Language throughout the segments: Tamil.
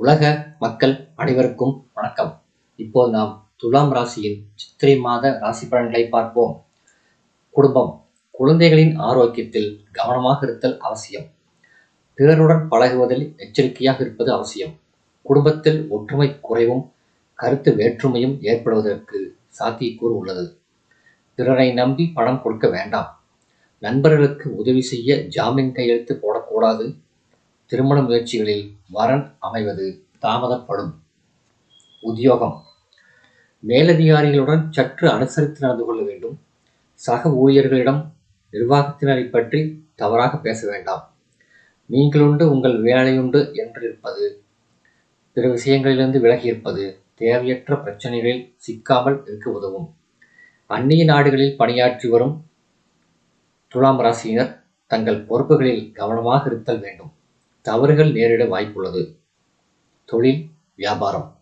உலக மக்கள் அனைவருக்கும் வணக்கம். இப்போது நாம் துலாம் ராசியின் சித்திரை மாத ராசி பலன்களை பார்ப்போம். குடும்பம் குழந்தைகளின் ஆரோக்கியத்தில் கவனமாக இருத்தல் அவசியம். பிறருடன் பழகுவதில் எச்சரிக்கையாக இருப்பது அவசியம். குடும்பத்தில் ஒற்றுமை குறைவும் கருத்து வேற்றுமையும் ஏற்படுவதற்கு சாத்தியக்கூறு உள்ளது. பிறரை நம்பி பணம் கொடுக்க வேண்டாம். நண்பர்களுக்கு உதவி செய்ய ஜாமீன் கையெழுத்து போடக்கூடாது. திருமண முயற்சிகளில் வரன் அமைவது தாமதப்படும். உத்தியோகம். மேலதிகாரிகளுடன் சற்று அனுசரித்து நடந்து கொள்ள வேண்டும். சக ஊழியர்களிடம் நிர்வாகத்தினரை பற்றி தவறாக பேச வேண்டாம். நீங்களுண்டு உங்கள் வேலையுண்டு என்று இருப்பது பிற விஷயங்களிலிருந்து விலகி இருப்பது தேவையற்ற பிரச்சனைகளில் சிக்காமல் இருக்க உதவும். அந்நிய நாடுகளில் பணியாற்றி வரும் துலாம் ராசியினர் தங்கள் பொறுப்புகளில் கவனமாக இருத்தல் வேண்டும். தவறுகள் நேரிட வாய்ப்புள்ளது. தொழில் வியாபாரம்.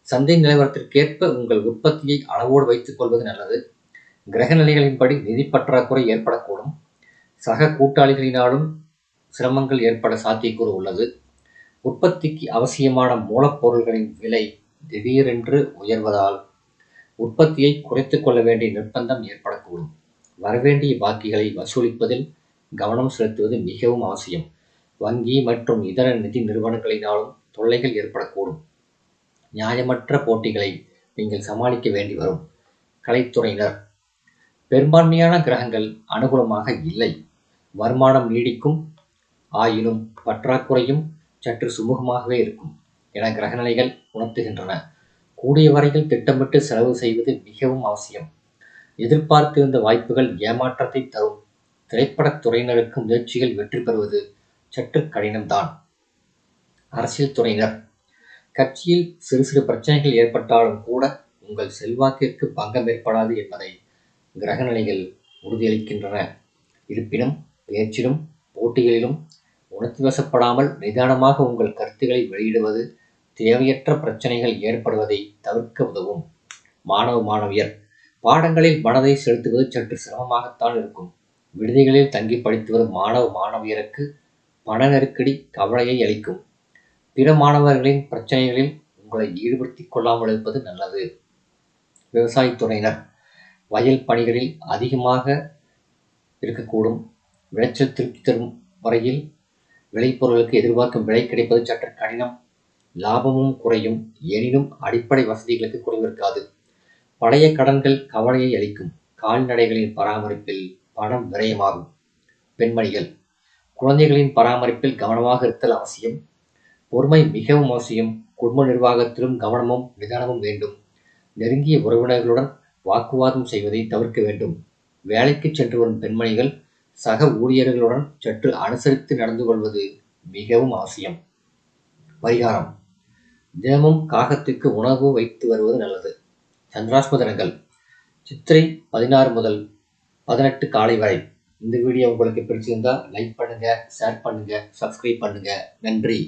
சந்தை நிலவரத்திற்கேற்ப உங்கள் உற்பத்தியை அளவோடு வைத்துக் கொள்வது நல்லது. கிரக நிலைகளின்படி நிதி பற்றாக்குறை ஏற்படக்கூடும். சக கூட்டாளிகளினாலும் சிரமங்கள் ஏற்பட சாத்தியக்கூறு உள்ளது. உற்பத்திக்கு அவசியமான மூலப்பொருள்களின் விலை திடீரென்று உயர்வதால் உற்பத்தியை குறைத்துக் கொள்ள வேண்டிய நிர்பந்தம் ஏற்படக்கூடும். வரவேண்டிய பாக்கிகளை வசூலிப்பதில் கவனம் செலுத்துவது மிகவும் அவசியம். வங்கி மற்றும் இதர நிதி நிறுவனங்களினாலும் தொல்லைகள் ஏற்படக்கூடும். நியாயமற்ற போட்டிகளை நீங்கள் சமாளிக்க வேண்டி வரும். கலைத்துறையினர் பெரும்பான்மையான கிரகங்கள் அனுகூலமாக இல்லை. வருமானம் நீடிக்கும் ஆயினும் பற்றாக்குறையும் சற்று சுமூகமாகவே இருக்கும் என கிரகநிலைகள் உணர்த்துகின்றன. கூடிய வரையில் திட்டமிட்டு செலவு செய்வது மிகவும் அவசியம். எதிர்பார்த்திருந்த வாய்ப்புகள் ஏமாற்றத்தை தரும். திரைப்படத் துறையினருக்கு முயற்சிகள் வெற்றி பெறுவது சற்று கடினம்தான். அரசியல் துறையினர் கட்சியில் சிறு சிறு பிரச்சனைகள் ஏற்பட்டாலும் கூட உங்கள் செல்வாக்கிற்கு பங்கம் ஏற்படாது என்பதை கிரகநிலைகள் உறுதியளிக்கின்றன. இருப்பினும் பேச்சிலும் போட்டிகளிலும் உணர்ச்சி வசப்படாமல் நிதானமாக உங்கள் கருத்துக்களை வெளியிடுவது தேவையற்ற பிரச்சனைகள் ஏற்படுவதை தவிர்க்க உதவும். மாணவ மாணவியர் பாடங்களில் மனதை செலுத்துவது சற்று சிரமமாகத்தான் இருக்கும். விடுதிகளில் தங்கி படித்து வரும் மாணவ மாணவியருக்கு பண நெருக்கடி கவலையை அளிக்கும். பிற மாணவர்களின் பிரச்சனைகளில் உங்களை ஈடுபடுத்தி கொள்ளாமல் இருப்பது நல்லது. விவசாயத்துறையினர் வயல் பணிகளில் அதிகமாக இருக்கக்கூடும். விளைச்சல் திருப்தி தரும் வரையில் விளைபொருளுக்கு எதிர்பார்க்கும் விலை கிடைப்பது சற்று கடினம். லாபமும் குறையும். எனினும் அடிப்படை வசதிகளுக்கு குறைவிருக்காது பழைய கடன்கள் கவலையை அளிக்கும். கால்நடைகளின் பராமரிப்பில் பணம் விரயமாகும். பெண்மணிகள் குழந்தைகளின் பராமரிப்பில் கவனமாக இருத்தல் அவசியம். பொறுமை மிகவும் அவசியம். குடும்ப நிர்வாகத்திலும் கவனமும் நிதானமும் வேண்டும். நெருங்கிய உறவினர்களுடன் வாக்குவாதம் செய்வதை தவிர்க்க வேண்டும். வேலைக்கு சென்று வரும் பெண்மணிகள் சக ஊழியர்களுடன் சற்று அனுசரித்து நடந்து கொள்வது மிகவும் அவசியம். பரிகாரம். தினமும் காகத்திற்கு உணவு வைத்து வருவது நல்லது. சந்திராஸ்ம தினங்கள். சித்திரை பதினாறு முதல் பதினெட்டு காலை வரை. இந்த வீடியோ உங்களுக்கு பிடிச்சிருந்தா லைக் பண்ணுங்கள் ஷேர் பண்ணுங்கள் சப்ஸ்கிரைப் பண்ணுங்கள் நன்றி.